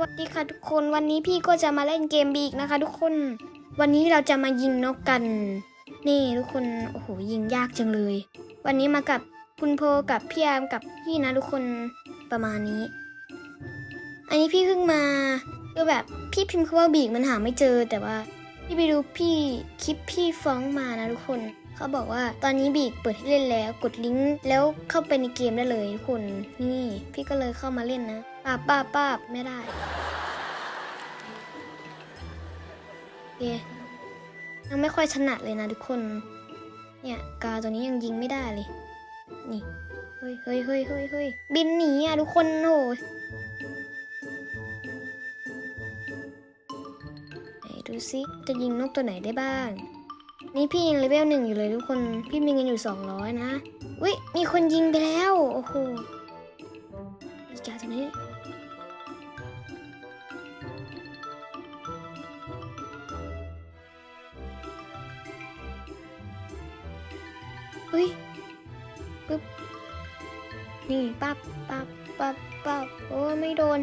วัสดีค่ะทุกคนวันนี้พี่ก็จะมาเล่นเกมบีกนะคะ ทุกคน วันนี้เราจะมายิงนกกัน นี่ทุกคนโอ้โหยิงยากจังเลย วันนี้มากับคุณโพกับพี่ยามกับพี่นะทุกคนประมาณนี้ อันนี้พี่เพิ่งมาคือแบบพี่พิมพ์คำว่าบีกมันหาไม่เจอ แต่ว่าพี่ไปดูพี่คลิปพี่ฟ้องมานะทุกคน เขาบอกว่าตอนนี้บีกเปิดให้เล่นแล้วกดลิงก์แล้วเข้าไปในเกมได้เลยทุกคน นี่ พี่ก็เลยเข้ามาเล่นนะ ป้าบป้าบป้าบไม่ได้เคยังไม่ค่อยถนัดเลยนะทุกคน เนี่ยกาตัวนี้ยังยิงไม่ได้เลย นี่ เฮ้ยเฮ้ยเฮ้ยเฮ้ยเฮ้ยบินหนีอะทุกคนโหไหนดูซิจะยิงนกตัวไหนได้บ้าง นี่พี่ยังเลเวลหนึ่งอยู่เลยทุกคน พี่มีเงินอยู่สองร้อยนะ อุ้ยมีคนยิงไปแล้ว โอ้โหอีกาตัวนี้ ปับปับโอ้ไม่โดน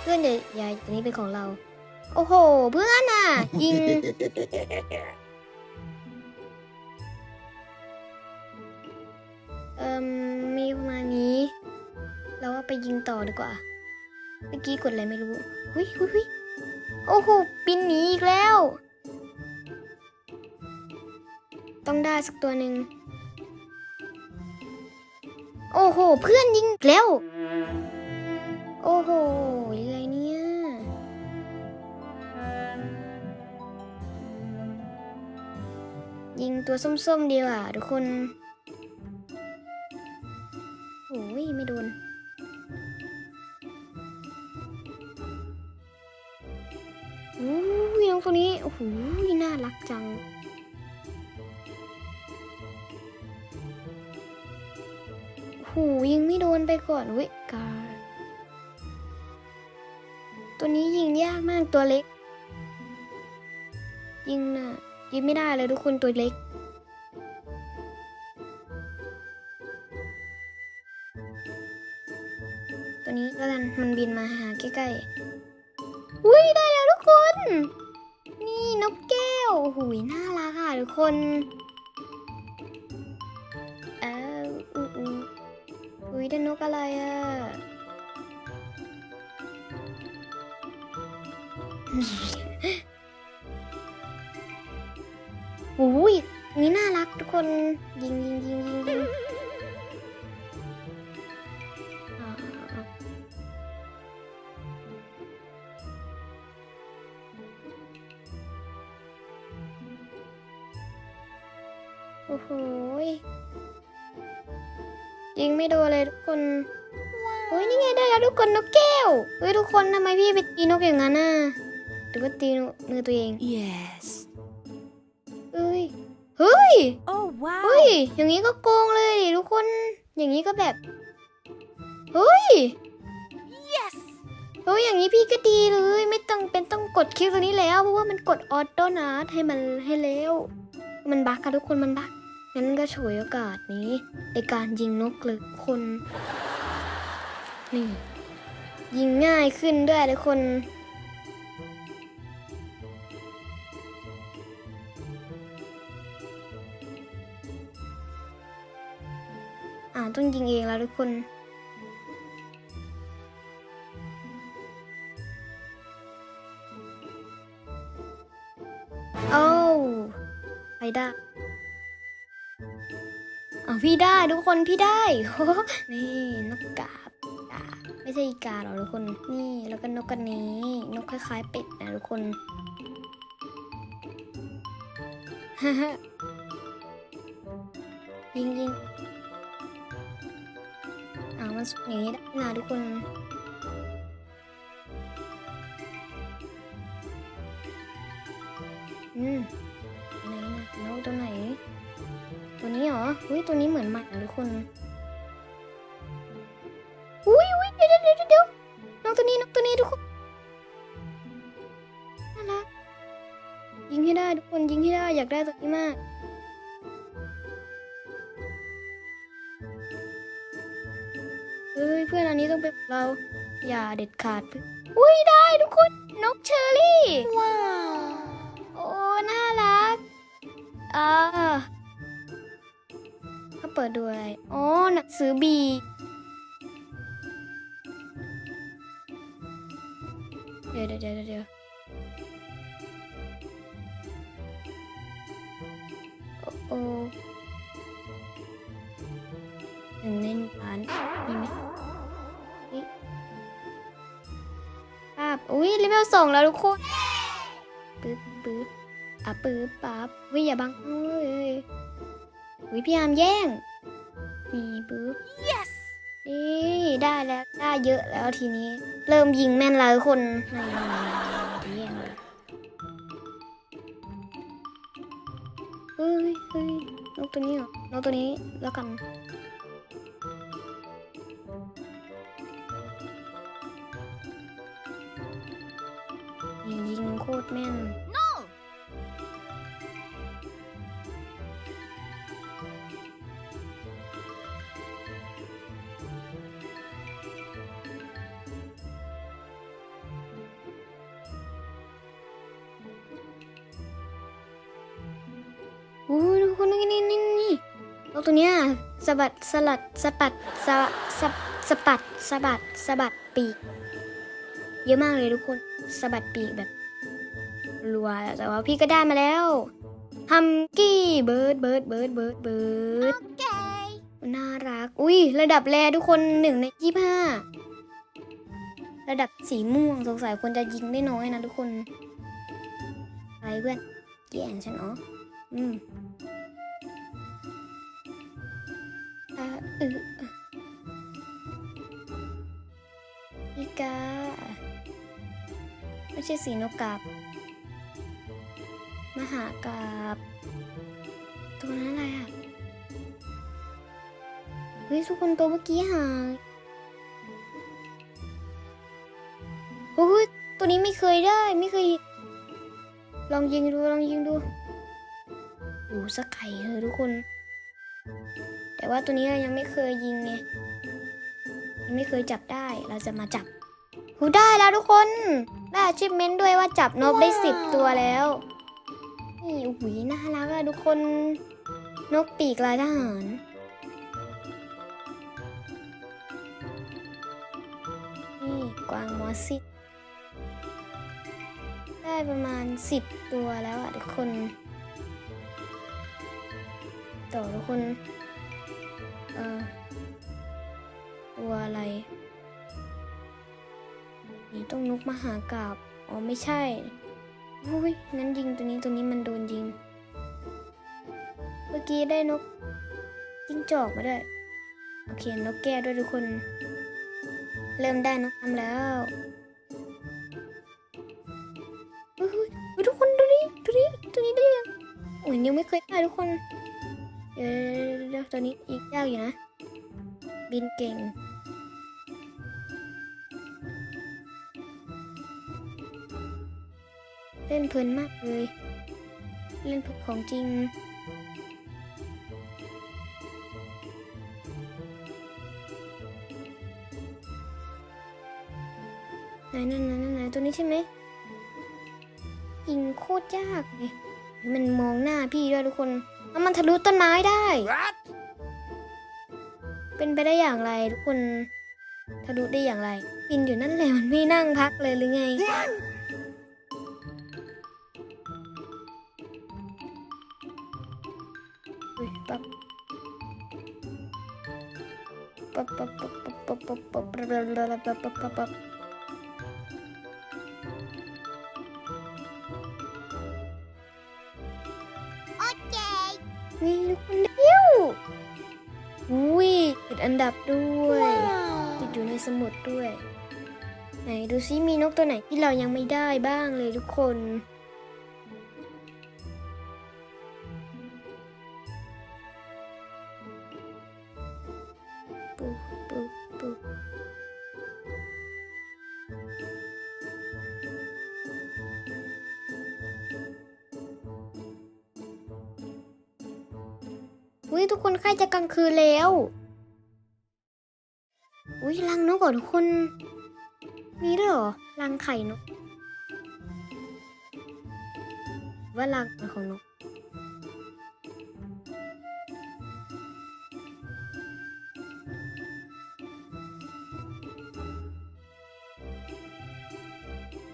เพื่อนอย่าอย่าตัวนี้เป็นของเรา โอ้โห เพื่อนอะ ยิง เอ่มมีประมาณนี้ เราว่าไปยิงต่อดีกว่า เมื่อกี้กดอะไรไม่รู้หุยหุยหุยโอ้โหบินหนีอีกแล้ว ต้องได้สักตัวหนึ่ง อ้โห เพื่อนยิงแล้ว โอ้โห อะไรเนี่ย ยิงตัวส้มๆดีกว่าทุกคนโอ้ยไม่โดนโอ้ยน้องตัวนี้ โอ้โห น่ารักจัง หยิงไม่โดนไปก่อนว้ยกาตัวนี้ยิงยากมากตัวเล็ก ยิงน่ะยิงไม่ได้เลยทุกคนตัวเล็ก ตัวนี้แล้วกันมันบินมาหาใกล้ๆอุ้ยได้แล้วทุกคน นี่นกแก้วหูยน่ารักอะทุกคน อุ้ยได้นกอะไรอะอุ้ยนี่น่ารักทุกคน ยิงยิงยิงยิงยิง นนกแก้วเฮ้ยทุกคนทำไมพี่ไปตีนกอย่างนั้นน่ะหรือว่าตีมือตัวเอง Yes. เฮ้ยเฮ้ย Oh wow. เฮ้ยอย่างนี้ก็โกงเลยดิทุกคนอย่างนี้ก็แบบเฮ้ย Yes. เฮ้ยอย่างนี้พี่ก็ดีเลยไม่ต้องเป็นต้องกดคลิกตัวนี้แล้วเพราะว่ามันกดออโต้นะให้มันให้แล้ว มันบักค่ะทุกคนมันบักงั้นก็ฉวยโอกาสนี้ในการยิงนกเลยทุกคนนี่ ยิงง่ายขึ้นด้วยทุกคน อ่าต้องยิงเองแล้วทุกคนโอ้ไปได้อ่าพี่ได้ทุกคนพี่ได้ นี่นกกากา ไม่ใช่อีกาหรอกทุกคน นี่แล้วก็นกกันนี้ นกคล้ายๆเป็ดนะทุกคนฮ่าฮ่ายิงยิงอ่ามันสุกอย่างนี้ได้นะทุกคนอืมไหนนะนกตัวไหน ตัวนี้เหรออุ้ยตัวนี้เหมือนหมาทุกคน อยากได้ตัวนี้มาก เฮ้ยเพื่อนอันนี้ต้องเป็นของเรา อย่าเด็ดขาดอุ้ยได้ทุกคนนกเชอรี่ ว้าว โอ้ น่ารัก อ่าก็เปิดด้วยอ๋อหนังสือบีเดี๋ยวเดี๋ยวเดี๋ยว โอ้โอ้หนึ่งในล้านมีไหมนี่ภาพอุ้ยเลเวลสองแล้วทุกคนปึ๊บปึ๊บอะปึ๊บปั๊บวิอย่าบังเอ้ยวิพี่ยามแย่งนี่ปึ๊บ yes นี่ได้แล้วได้เยอะแล้วทีนี้ เริ่มยิงแม่นแล้วทุกคนนี่นี่แย่ง เฮ้ยเฮ้ยนกตัวนี้เหรอนกตัวนี้แล้วกันยิงโคตรแม่น บัดสลัดสะปัดสะสะสะปัดสะบัดสะบัดปีก เยอะมากเลยทุกคนสะบัดปีกแบบรัวแต่ว่าพี่ก็ได้มาแล้วฮัมกี้เบิร์ดเบิร์ดเบิร์ดเบิร์ดเบิร์ด okay น่ารัก อุ้ยระดับแรทุกคนหนึ่งในยี่ห้าระดับสีม่วงสงสัยคนจะยิงได้น้อยนะทุกคนอะไรเพื่อนแย่งฉันเนาะอืม อาอึอีกา ไม่ใช่สีนกกาบ มหากาบ ตัวนั้นอะไรอะ เฮ้ยทุกคนตัวเมื่อกี้หายโอ้ยตัวนี้ไม่เคยได้ไม่เคย ลองยิงดู ลองยิงดูอยู่สักไข่เถอะทุกคน ว่าตัวนี้เรายังไม่เคยยิงไงยังไม่เคยจับได้เราจะมาจับหูได้แล้วทุกคนได้ชิปเมนด้วยว่าจับนกได้สิบตัวแล้วนี่โอ้โหน่ารักอะทุกคนนกปีกลายทหารนี่กวางมอสซิดได้ประมาณสิบตัวแล้วอะทุกคนต่อทุกคน เออตัวอะไร นี่ต้องนกมหากราบอ๋อไม่ใช่อุ้ยงั้นยิงตัวนี้ตัวนี้มันโดนยิง เมื่อกี้ได้นกจิ้งจอกมาด้วยโอเคนกแก้ด้วยทุกคน เริ่มได้นกทำแล้วเฮ้ยเฮ้ยเฮ้ยทุกคนดูนี่ดูนี่ตัวนี้ได้ยังโอ้ยยังไม่เคยได้ทุกคน เดี๋ยวเดี๋ยวเดี๋ยวตัวนี้อีกยากอยู่นะ บินเก่ง เล่นเพลินมากเลย เล่นเพลินของจริงไหนนั่นนั่นนั่นไหนตัวนี้ใช่ไหมยิงโคตรยากเลยมันมองหน้าพี่ด้วยทุกคน แล้วมันทะลุต้นไม้ได้ what เป็นไปได้อย่างไรทุกคนทะลุได้อย่างไรบินอยู่นั่นแหละมันไม่นั่งพักเลยหรือไง อุ้ยปั๊บปั๊บปั๊บปั๊บปั๊บปั๊บปั๊บปั๊บปั๊บปั๊บปั๊บ นี่ทุกคนเดียวอุ้ยติดอันดับด้วยติดอยู่ในสมุดด้วย ไหนดูซิมีนกตัวไหนที่เรายังไม่ได้บ้างเลยทุกคน จะกลางคืนแล้ว อุ้ยรังนกก่อนทุกคน มีด้วยเหรอรังไข่นก ว่ารังของนก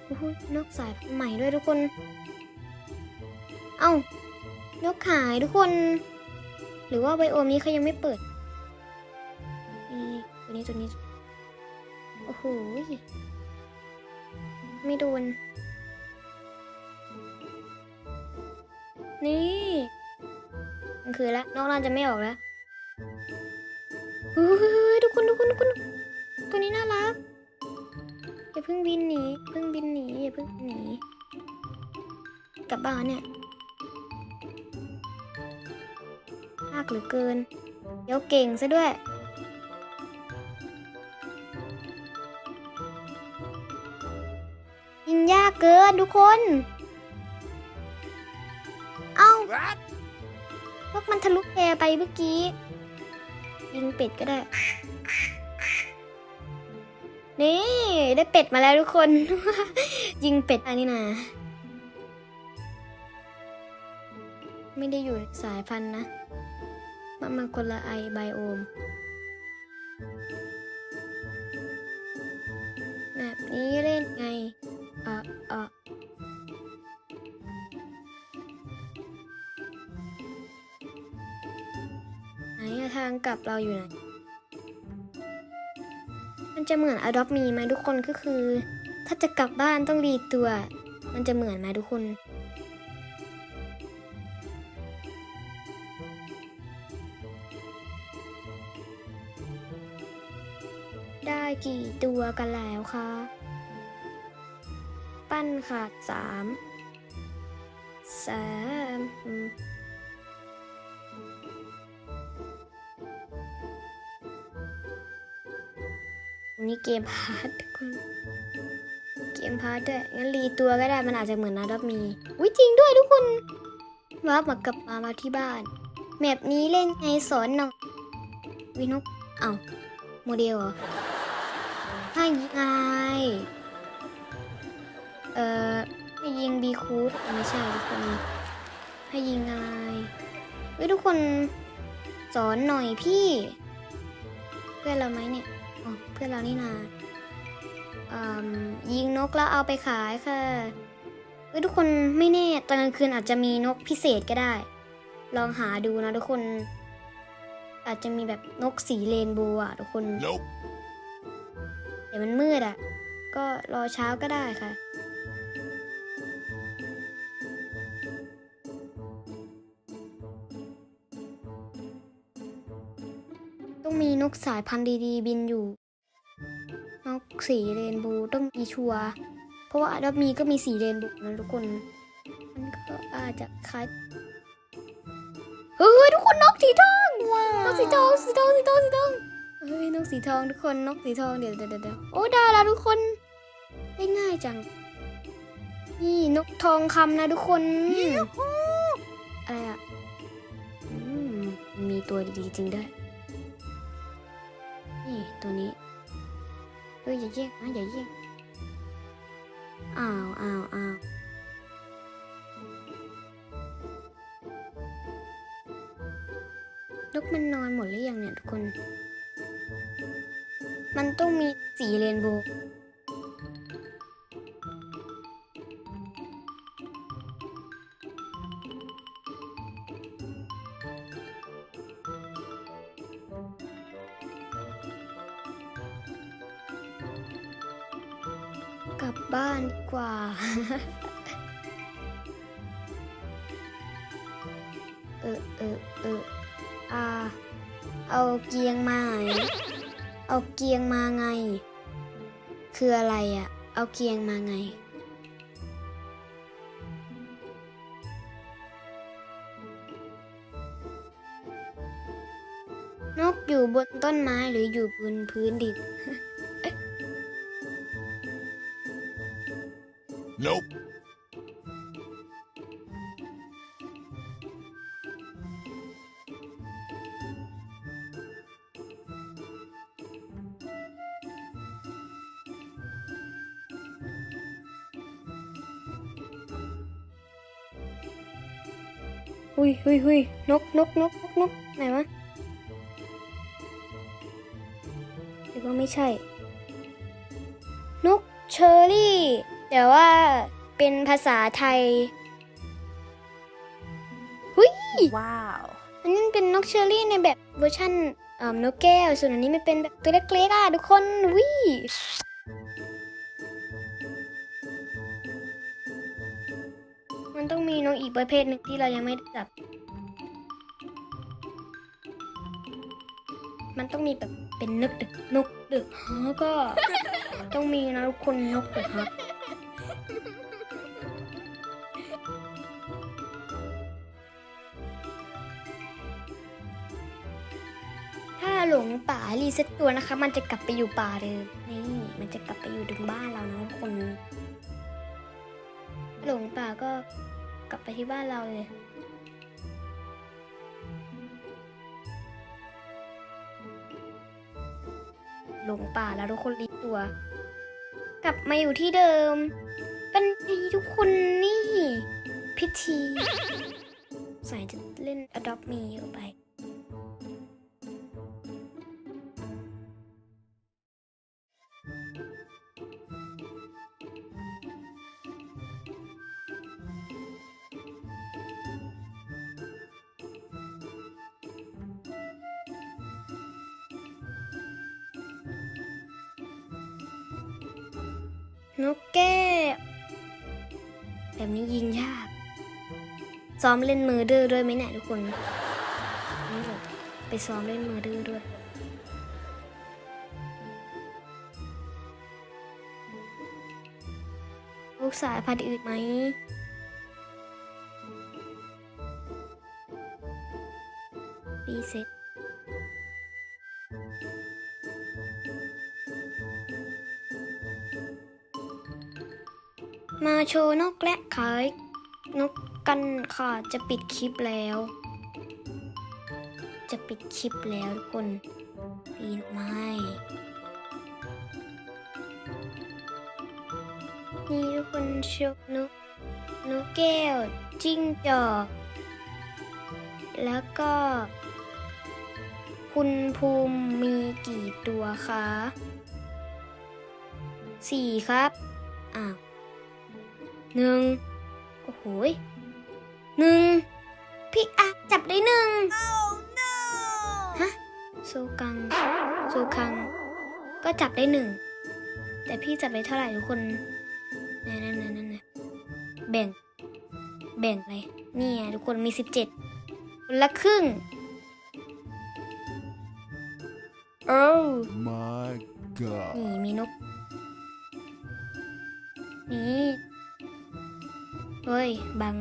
โอ้โหนกสายใหม่ด้วยทุกคน เอ้านกหายทุกคน รือว่าไบโอมนี้เขายังไม่เปิด นี่ตัวนี้ตัวนี้ โอ้โห ไม่โดน นี่มันคือแล้วนอกน่าจะไม่ออกแล้วเฮ้ยทุกคนทุกคนทุกคนตัวนี้น่ารักอย่าเพิ่งบินหนีเพิ่งบินหนีอย่าเพิ่งหนีกลับบ้านเนี่ยากเหลือเกินเดี๋ยวเก่งซะด้วยยิงยากเกินทุกคน เอ้าพวกมันทะลุแพรไปเมื่อกี้ ยิงเป็ดก็ได้ นี่ ได้เป็ดมาแล้วทุกคน ยิงเป็ดอันนี้นะไม่ได้อยู่ในสายพันธุ์นะ มันมันคนละไอไบโอม แบบนี้เล่นไงเออเออไหนทางกลับเราอยู่ไหน มันจะเหมือน Adopt Me ไหมทุกคนก็คือ ถ้าจะกลับบ้านต้องรีตัว มันจะเหมือนไหมทุกคน ตัวกันแล้วคะปั้นขาดสามสามนนี้เกมพาร์ททุกคนเกมพาร์ทด้วยงั้นรีตัวก็ได้มันอาจจะเหมือนนาดอบมีอุ้ยจริงด้วยทุกคนว้าบมากลับมามาที่บ้านแมปนี้เล่นไงสอนหน่อยวินุกเอ้าโมเดลเหรอ ให้ยิงอะไรเอ่อให้ยิงบีคูดไม่ใช่ทุกคนให้ยิงอะไรเฮ้ยทุกคนสอนหน่อยพี่ เพื่อนเราไหมเนี่ยอ๋อเพื่อนเรานี่นาอืมยิงนกแล้วเอาไปขายค่ะเฮ้ยทุกคนไม่แน่ตอนกลางคืนอาจจะมีนกพิเศษก็ได้ ลองหาดูนะทุกคน อาจจะมีแบบนกสีเรนโบว์อะทุกคน Nope. เดี๋ยวมันมืดอะ ก็รอเช้าก็ได้ค่ะ ต้องมีนกสายพันธุ์ดีๆ บินอยู่ นกสีเรนโบว์ต้องมีชัวร์เพราะว่าดับมีก็มีสีเรนโบว์นะทุกคน มันก็อาจจะคล้ายเฮ้ยทุกคนนกสีทองนกสีทองสีทองสีทองสีทอง เฮ้ยนกสีทองทุกคนนกสีทองเดี๋ยวเดี๋ยวเดี๋ยวโอ้ได้แล้วทุกคนได้ง่ายจัง นี่นกทองคำนะทุกคนอะไรอะอืมมีตัวดีๆจริงด้วย นี่ตัวนี้เฮ้ยอย่าแย่งนะอย่าแย่งอ้าวอ้าวอ้าวนกมันนอนหมดหรือยังเนี่ยทุกคน มันต้องมีสีเรนโบว์กลับบ้านกว่า เออเออเอออาเอาเกียงมาไหน เอาเกียงมาไง คืออะไรอะ่ะเอาเกียงมาไง นกอยู่บนต้นไม้หรืออยู่บนพื้นดิน Nope. หุยหุยหุยนกนกนกนกนกไหนวะหรือว่าไม่ใช่ นกเชอรี่ แต่ว่าเป็นภาษาไทย หุย Wow. อันนี้มันเป็นนกเชอรี่ในแบบเวอร์ชันเอ่อนกแก้ว ส่วนอันนี้มันเป็นแบบตัวเล็กๆอะทุกคนวิมั ประเภทหนึ่งที่เรายังไม่ได้จับ มันต้องมีแบบเป็นนกดึกนกดึกฮะก็ ต้องมีนะทุกคนนกดึกฮะถ้าหลงป่ารีเซ็ตตัวนะคะ มันจะกลับไปอยู่ป่าเดิมนี่มันจะกลับไปอยู่ถึงบ้านเรานะทุกคน หลงป่าก็ ลับไปที่บ้านเราเลย หลงป่าแล้วทุกคนรีตัว กลับมาอยู่ที่เดิม เป็นไงทุกคนนี่ พิธี สายจะเล่น Adopt Me อยู่ไป นกแก้วแบบนี้ยิงยาก ซ้อมเล่นมือดื้อด้วยไหมเนี่ยทุกคนนี่แบบไปซ้อมเล่นมือดื้อด้วยลูกสายพันธุ์อื่นไหมปีเซ็ต มาโชว์นกและขายนกกันค่ะ จะปิดคลิปแล้ว จะปิดคลิปแล้วทุกคนปีนไม้นี่ทุกคนชมนกนกแก้วจิ้งจอกแล้วก็ คุณภูมิมีกี่ตัวคะสี่ครับ อ้าว หนึ่งโอ้โหยหนึ่งพี่อาจับได้หนึ่ง Oh no! ฮะโซกังโซคัง ก็จับได้หนึ่งแต่พี่จับได้เท่าไหร่ทุกคนนั่นนั่นนั่นนั่นแบ่ง แบ่งเลยนี่ไงทุกคนมีสิบเจ็ดคนละครึ่งโอ้ My God. นี่มีนก นี่ เฮ้ย บัง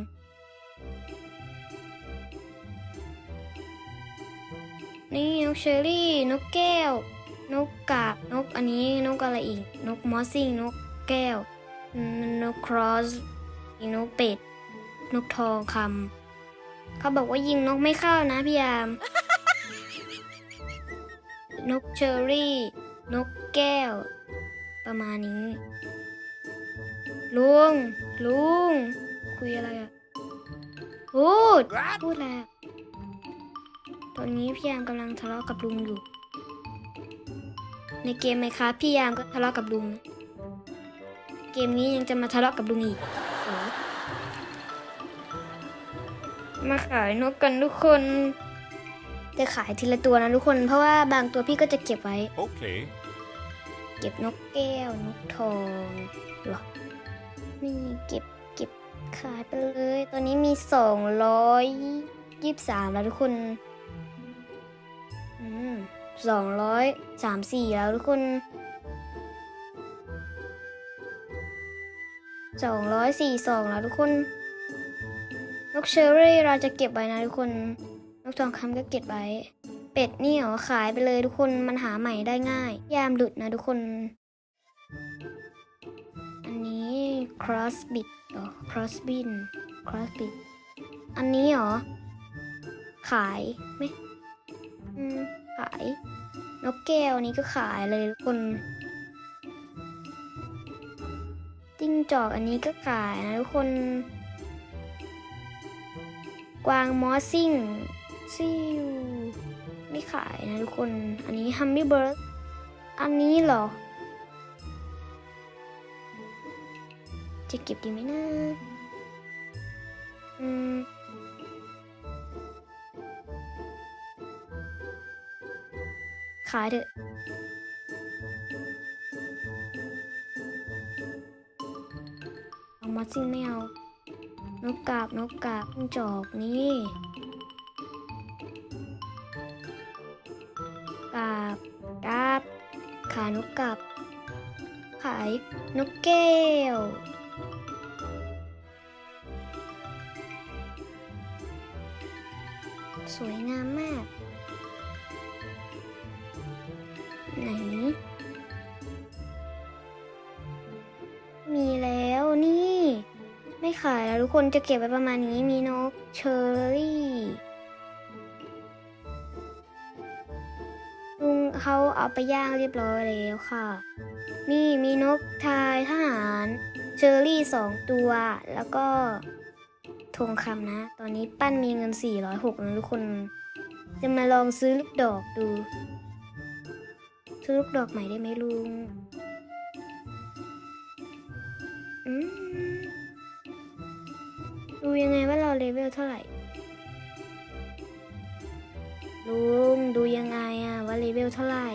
นี่นกเชอรี่ นกแก้ว นกกาบ นกอันนี้นกอะไรอีก นกมอสซิ่ง นกแก้ว นกครอส นกเป็ด นกทองคำ เขาบอกว่ายิงนกไม่เข้านะพี่ยาม นกเชอรี่ นกแก้ว ประมาณนี้ลุง ลุง คุยอะไรอะพูด พูดแล้วตอนนี้พี่ยามกำลังทะเลาะกับลุงอยู่ ในเกมไหมคะพี่ยามก็ทะเลาะกับลุง เกมนี้ยังจะมาทะเลาะกับลุงอีกโอ้มาขายนกกันทุกคน จะขายทีละตัวนะทุกคน เพราะว่าบางตัวพี่ก็จะเก็บไว้ Okay. เก็บนกแก้วนกทองเหรอนี่เก็บเก็บ ขายไปเลยตอนนี้มีสองร้อยยี่สิบสามแล้วทุกคนอืมสองร้อยสามสี่แล้วทุกคนสองร้อยสี่สองแล้วทุกคน นกเชอรี่เราจะเก็บไว้นะทุกคน นกทองคำก็เก็บไว้ เป็ดนี่เหรอขายไปเลยทุกคนมันหาใหม่ได้ง่าย ยามหลุดนะทุกคน cross bit เหรอ cross bin cross bit อันนี้เหรอ ขายไหมอืมขาย นกแก้วนี้ก็ขายเลยทุกคนจิ้งจอกอันนี้ก็ขายนะทุกคน กวางมอสซิ่งซิวไม่ขายนะทุกคน อันนี้ฮัมมี่เบิร์ดอันนี้เหรอ จะเก็บดีไหมนะอืมขายเถอะเอามอสซิ่งไม่เอานกกาบนกกาบจิ้งจอกนี่กาบกาบขานกกาบขายนกแก้ว คนจะเก็บไว้ประมาณนี้มีนกเชอรี่ลุงเขาเอาไปย่างเรียบร้อยแล้วค่ะ นี่มีนกทายทหารเชอรี่สองตัว แล้วก็ทงคำนะ ตอนนี้ปั้นมีเงิน 406นะทุกคน จะมาลองซื้อลูกดอกดู ซื้อลูกดอกใหม่ได้ไหมลุง อืม ยังไงว่าเราเลเวลเท่าไหร่ ลุงดูยังไงอะว่าเลเวลเท่าไหร่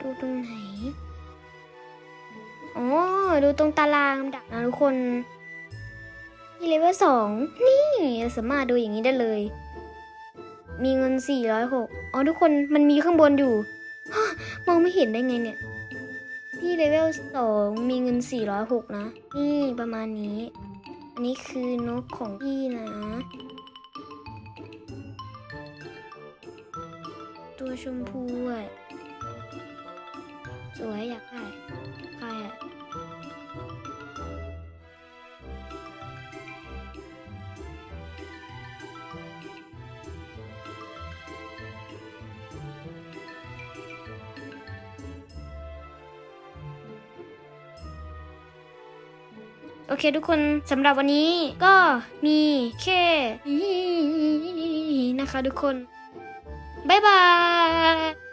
ดูตรงไหนอ๋อดูตรงตารางลำดับนะทุกคนที่เลเวลสองนี่สามารถดูอย่างนี้ได้เลย มีเงิน 406อ๋อทุกคนมันมีข้างบนอยู่มองไม่เห็นได้ไงเนี่ย พี่เลเวลสองมีเงิน 406 นะ นี่ประมาณนี้ อันนี้คือนกของพี่นะ ตัวชมพูอะ สวยอยากได้ เคทุกคนสำหรับวันนี้ก็มีแค่นี้นะคะทุกคน บ๊ายบาย